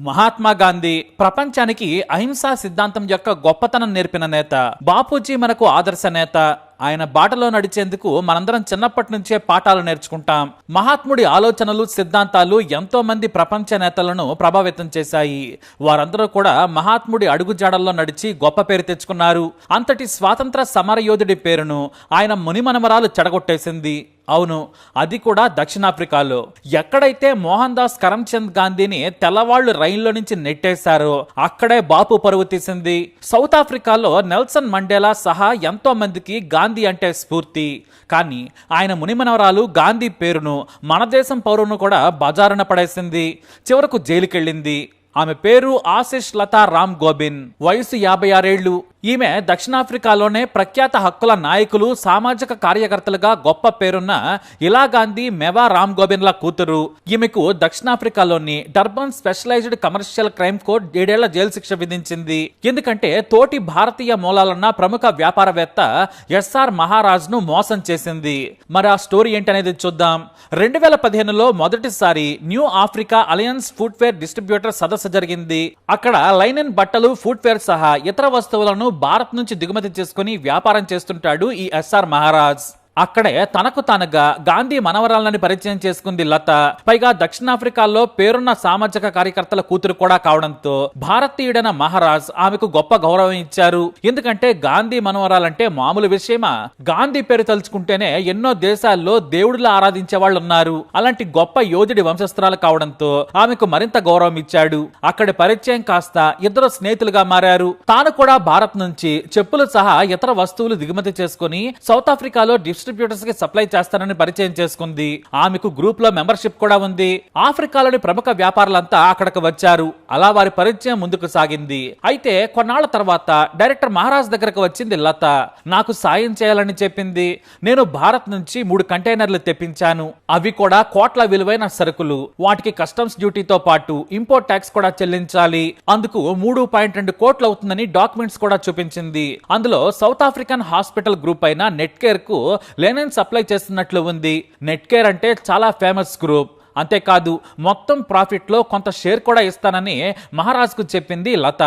మహాత్మా గాంధీ ప్రపంచానికి అహింసా సిద్ధాంతం యొక్క గొప్పతనం నేర్పిన నేత బాపూజీ మనకు ఆదర్శ నేత ఆయన బాటలో నడిచేందుకు మనందరం చిన్నప్పటి నుంచే పాఠాలు నేర్చుకుంటాం. మహాత్ముడి ఆలోచనలు సిద్ధాంతాలు ఎంతో మంది ప్రపంచ నేతలను ప్రభావితం చేశాయి. వారందరూ కూడా మహాత్ముడి అడుగుజాడల్లో నడిచి గొప్ప పేరు తెచ్చుకున్నారు. అంతటి స్వాతంత్ర సమరయోధుడి పేరును ఆయన మునిమనమరాలు చెడగొట్టేసింది. అవును అది కూడా దక్షిణాఫ్రికాలో. ఎక్కడైతే మోహన్ దాస్ కరమ్చంద్ గాంధీని తెల్లవాళ్ళు రైల్లో నుంచి నెట్టేశారో అక్కడే బాపు పరువు తీసింది. సౌత్ ఆఫ్రికాలో నెల్సన్ మండేలా సహా ఎంతో మందికి గాంధీ అంటే స్ఫూర్తి. కానీ ఆయన మునిమనవరాలు గాంధీ పేరును మన దేశం పౌరును కూడా బజారున పడేసింది. చివరకు జైలుకెళ్ళింది. ఆమె పేరు ఆశిష్ లతా రామ్ గోబిన్ వయసు యాభై ఆరేళ్ళు ఈమె దక్షిణాఫ్రికాలోనే ప్రఖ్యాత హక్కుల నాయకులు సామాజిక కార్యకర్తలుగా గొప్ప పేరున్న ఇలా గాంధీ మెవా రామ్ గోబిన్ల కూతురు. ఈమెకు దక్షిణాఫ్రికాలోని Durban specialised commercial crime court ఏడేళ్ళ జైలు శిక్ష విధించింది. ఎందుకంటే తోటి భారతీయ మూలాలున్న ప్రముఖ వ్యాపారవేత్త ఎస్ఆర్ మహారాజ్ను మోసం చేసింది. మరి ఆ స్టోరీ ఏంటనేది చూద్దాం. రెండు వేల పదిహేనులో మొదటిసారి new Africa alliance footwear distributor సదస్సు జరిగింది. అక్కడ లైనన్ బట్టలు ఫుట్వేర్ సహా ఇతర వస్తువులను భారత్ నుంచి దిగుమతి చేసుకుని వ్యాపారం చేస్తుంటాడు ఈ ఎస్ఆర్ మహారాజ్. అక్కడే తనకు తనగా గాంధీ మనవరాలని పరిచయం చేసుకుంది లత. పైగా దక్షిణాఫ్రికాలో పేరున్న సామాజిక కార్యకర్తల కూతురు కూడా కావడంతో భారతీయుడైన మహారాజ్ ఆమెకు గొప్ప గౌరవం ఇచ్చారు. ఎందుకంటే గాంధీ మనవరాలంటే మామూలు విషయమా? గాంధీ పేరు తలుచుకుంటేనే ఎన్నో దేశాల్లో దేవుడిలా ఆరాధించే వాళ్ళు ఉన్నారు అలాంటి గొప్ప యోధుడి వంశస్థురాలు కావడంతో ఆమెకు మరింత గౌరవం ఇచ్చాడు. అక్కడి పరిచయం కాస్త ఇద్దరు స్నేహితులుగా మారారు. తాను కూడా భారత్ నుంచి చెప్పులు సహా ఇతర వస్తువులు దిగుమతి చేసుకుని సౌత్ ఆఫ్రికాలో డిస్ట్రిబ్యూటర్స్కి సప్లై చేస్తానని పరిచయం చేసుకుంది. ఆమెకు గ్రూప్లో మెంబర్షిప్ కూడా ఉంది. ఆఫ్రికాలోని ప్రముఖ వ్యాపారులంతా అక్కడికి వచ్చారు. అలా వారి పరిచయం ముందుకు సాగింది. అయితే కొన్నాళ్ళ తర్వాత డైరెక్టర్ మహారాజ్ దగ్గరకు వచ్చింది లత. నాకు సాయం చేయాలని చెప్పింది. నేను భారత్ నుంచి మూడు కంటైనర్లు తెప్పించాను. అవి కూడా కోట్ల విలువైన సరుకులు. వాటికి కస్టమ్స్ డ్యూటీతో పాటు ఇంపోర్ట్ ట్యాక్స్ కూడా చెల్లించాలి. అందుకు మూడు పాయింట్ రెండు కోట్లు అవుతుందని డాక్యుమెంట్స్ కూడా చూపించింది. అందులో సౌత్ ఆఫ్రికన్ హాస్పిటల్ గ్రూప్ అయిన నెట్ కేర్కు లేనెన్ సప్లై చేస్తున్నట్లు ఉంది. నెట్ కేర్ అంటే చాలా ఫేమస్ గ్రూప్. అంతేకాదు మొత్తం ప్రాఫిట్లో కొంత షేర్ కూడా ఇస్తానని మహారాజ్కు చెప్పింది లత.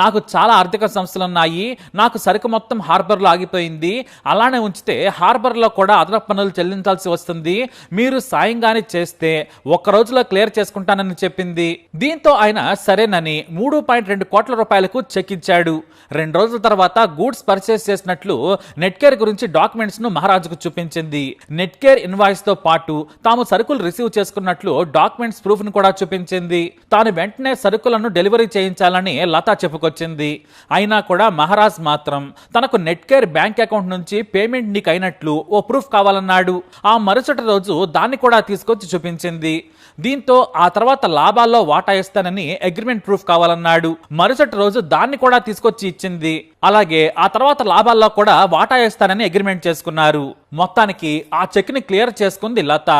నాకు చాలా ఆర్థిక సంస్థలు ఉన్నాయి నాకు సరుకు మొత్తం హార్బర్లో ఆగిపోయింది అలానే ఉంచితే హార్బర్లో కూడా అదనపు పనులు చెల్లించాల్సి వస్తుంది మీరు సాయంగానే చేస్తే ఒక్క రోజులో క్లియర్ చేసుకుంటానని చెప్పింది. దీంతో ఆయన సరేనని మూడు పాయింట్ రెండు కోట్ల రూపాయలకు చెక్ ఇచ్చాడు. రెండు రోజుల తర్వాత గూడ్స్ పర్చేస్ చేసినట్లు నెట్కేర్ గురించి డాక్యుమెంట్స్ను మహారాజుకు చూపించింది. నెట్కేర్ ఇన్వాయిస్తో పాటు తాము సరుకులు రిసీవ్ చేసుకున్నట్లు డాక్యుమెంట్స్ ప్రూఫ్ను కూడా చూపించింది. తాను వెంటనే సరుకులను డెలివరీ చేయించాలని లతా చెప్పుకొచ్చింది. అయినా కూడా మహారాజ్ మాత్రం తనకు నెట్కేర్ బ్యాంక్ అకౌంట్ నుంచి పేమెంట్ నీకు అయినట్లు ఓ ప్రూఫ్ కావాలన్నాడు. ఆ మరుసటి రోజు దాన్ని కూడా తీసుకొచ్చి చూపించింది. దీంతో ఆ తర్వాత లాభాల్లో వాటా ఇస్తానని అగ్రిమెంట్ ప్రూఫ్ కావాలన్నాడు. మరుసటి రోజు దాన్ని కూడా తీసుకొచ్చి ఇచ్చింది. అలాగే ఆ తర్వాత లాభాల్లో కూడా వాటా ఇస్తానని అగ్రిమెంట్ చేసుకున్నారు. మొత్తానికి ఆ చెక్ని క్లియర్ చేసుకుంది లత.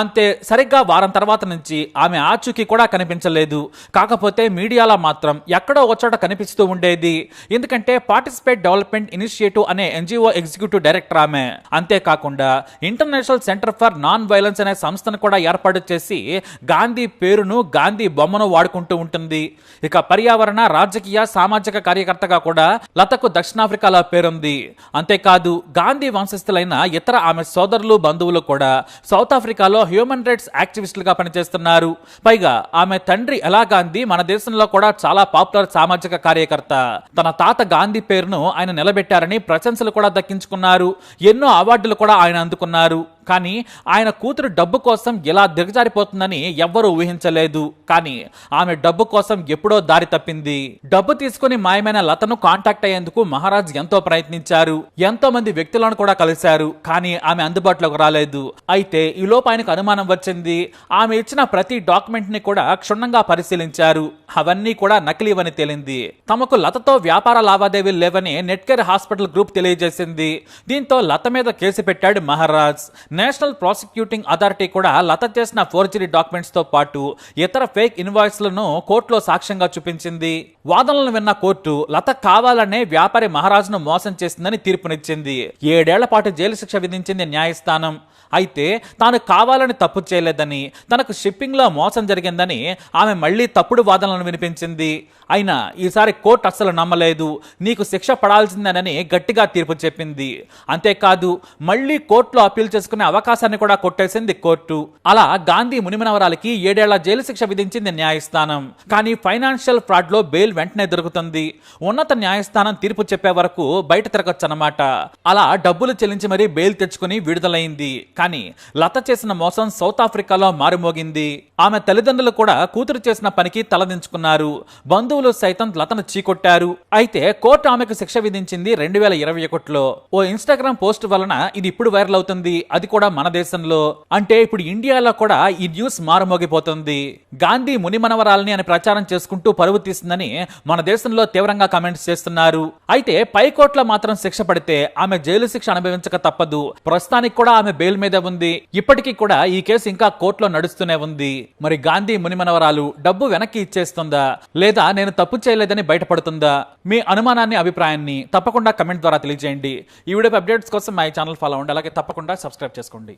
అంతే సరిగ్గా వారం తర్వాత నుంచి ఆమె ఆచూకీ కూడా కనిపించలేదు. కాకపోతే మీడియాలో మాత్రం ఎక్కడో ఒక చోట కనిపిస్తూ ఉండేది. ఎందుకంటే పార్టిసిపేట్ డెవలప్మెంట్ ఇనిషియేటివ్ అనే ఎన్జిఓ ఎగ్జిక్యూటివ్ డైరెక్టర్ ఆమె. అంతేకాకుండా international centre for non violence అనే సంస్థను కూడా ఏర్పాటు చేసి గాంధీ పేరును గాంధీ బొమ్మను వాడుకుంటూ ఉంటుంది. ఇక పర్యావరణ రాజకీయ సామాజిక కార్యకర్తగా కూడా లతకు దక్షిణాఫ్రికాలో పేరుంది. అంతేకాదు గాంధీ వంశస్థులైన ఇతర ఆమె సోదరులు బంధువులు కూడా సౌత్ ఆఫ్రికాలో హ్యూమన్ రైట్స్ యాక్టివిస్టులుగా పనిచేస్తున్నారు. పైగా ఆమె తండ్రి ఎలా గాంధీ మన దేశంలో కూడా చాలా పాపులర్ సామాజిక కార్యకర్త. తన తాత గాంధీ పేరును ఆయన నిలబెట్టారని ప్రశంసలు కూడా దక్కించుకున్నారు. ఎన్నో అవార్డులు కూడా ఆయన అందుకున్నారు. కానీ ఆయన కూతురు డబ్బు కోసం ఇలా దిగజారిపోతుందని ఎవ్వరూ ఊహించలేదు. కానీ ఆమె డబ్బు కోసం ఎప్పుడో దారి తప్పింది. డబ్బు తీసుకుని మాయమైన లతను కాంటాక్ట్ అయ్యేందుకు మహారాజ్ ఎంతో ప్రయత్నించారు. ఎంతో మంది వ్యక్తులను కూడా కలిశారు. కానీ ఆమె అందుబాటులోకి రాలేదు. అయితే ఈలోపు ఆయనకు అనుమానం వచ్చింది. ఆమె ఇచ్చిన ప్రతి డాక్యుమెంట్ని కూడా క్షుణ్ణంగా పరిశీలించారు. అవన్నీ కూడా నకిలీవని తేలింది. తమకు లతతో వ్యాపార లావాదేవీలు లేవని నెట్కేర్ హాస్పిటల్ గ్రూప్ తెలియజేసింది. దీంతో లత మీద కేసు పెట్టాడు మహారాజ్. నేషనల్ ప్రాసిక్యూటింగ్ అథారిటీ కూడా లత చేసిన ఫోర్జరీ డాక్యుమెంట్స్తో పాటు ఇతర ఫేక్ ఇన్వాయిస్లను కోర్టులో సాక్ష్యంగా చూపించింది. వాదనలను విన్న కోర్టు లత కావాలనే వ్యాపారి మహారాజును మోసం చేసిందని తీర్పునిచ్చింది. ఏడేళ్ళ పాటు జైలు శిక్ష విధించింది న్యాయస్థానం. అయితే తాను కావాలని తప్పు చేయలేదని తనకు షిప్పింగ్లో మోసం జరిగిందని ఆమె మళ్ళీ తప్పుడు వాదనలను వినిపించింది. అయినా ఈసారి కోర్టు అస్సలు నమ్మలేదు. నీకు శిక్ష పడాల్సిందేనని గట్టిగా తీర్పు చెప్పింది. అంతేకాదు మళ్ళీ కోర్టులో అప్పీల్ చేసుకునే అవకాశాన్ని కూడా కొట్టేసింది కోర్టు. అలా గాంధీ మునిమనవరాలకి ఏడేళ్ళ జైలు శిక్ష విధించింది న్యాయస్థానం. కానీ ఫైనాన్షియల్ ఫ్రాడ్లో బెయిల్ వెంటనే దొరుకుతుంది. ఉన్నత న్యాయస్థానం తీర్పు చెప్పే వరకు బయట తిరగచ్చనమాట అన్నమాట అలా డబ్బులు చెల్లించి మరీ బెయిల్ తెచ్చుకుని విడుదలైంది. కానీ లత చేసిన మోసం సౌత్ ఆఫ్రికాలో మారుమోగింది. ఆమె తల్లిదండ్రులు కూడా కూతురు చేసిన పనికి తలదించుకున్నారు. బంధువులు సైతం లతను చీకొట్టారు. అయితే కోర్టు ఆమెకు శిక్ష విధించింది రెండు వేల ఇరవై ఒకటిలో. ఓ ఇన్స్టాగ్రామ్ పోస్ట్ వలన ఇది ఇప్పుడు వైరల్ అవుతుంది. అది కూడా మన దేశంలో అంటే ఇప్పుడు ఇండియాలో కూడా ఈ న్యూస్ మారుమోగిపోతుంది. గాంధీ ముని మనవరాలని అని ప్రచారం చేసుకుంటూ పరువు తీస్తుందని మన దేశంలో తీవ్రంగా కామెంట్స్ చేస్తున్నారు. అయితే పై కోర్టులో మాత్రం శిక్ష పడితే ఆమె జైలు శిక్ష అనుభవించక తప్పదు. ప్రస్తుతానికి కూడా ఆమె బెయిల్ మీద ఉంది. ఇప్పటికీ కూడా ఈ కేసు ఇంకా కోర్టులో నడుస్తూనే ఉంది. మరి గాంధీ మునిమనవరాలు డబ్బు వెనక్కి ఇచ్చేస్తుందా? లేదా నేను తప్పు చేయలేదని బయటపడుతుందా? మీ అనుమానాన్ని అభిప్రాయాన్ని తప్పకుండా కమెంట్ ద్వారా తెలియజేయండి. ఈ వీడియో అప్డేట్స్ కోసం మా ఛానల్ ఫాలో అవ్వండి. అలాగే తప్పకుండా సబ్స్క్రైబ్ చేసుకోండి.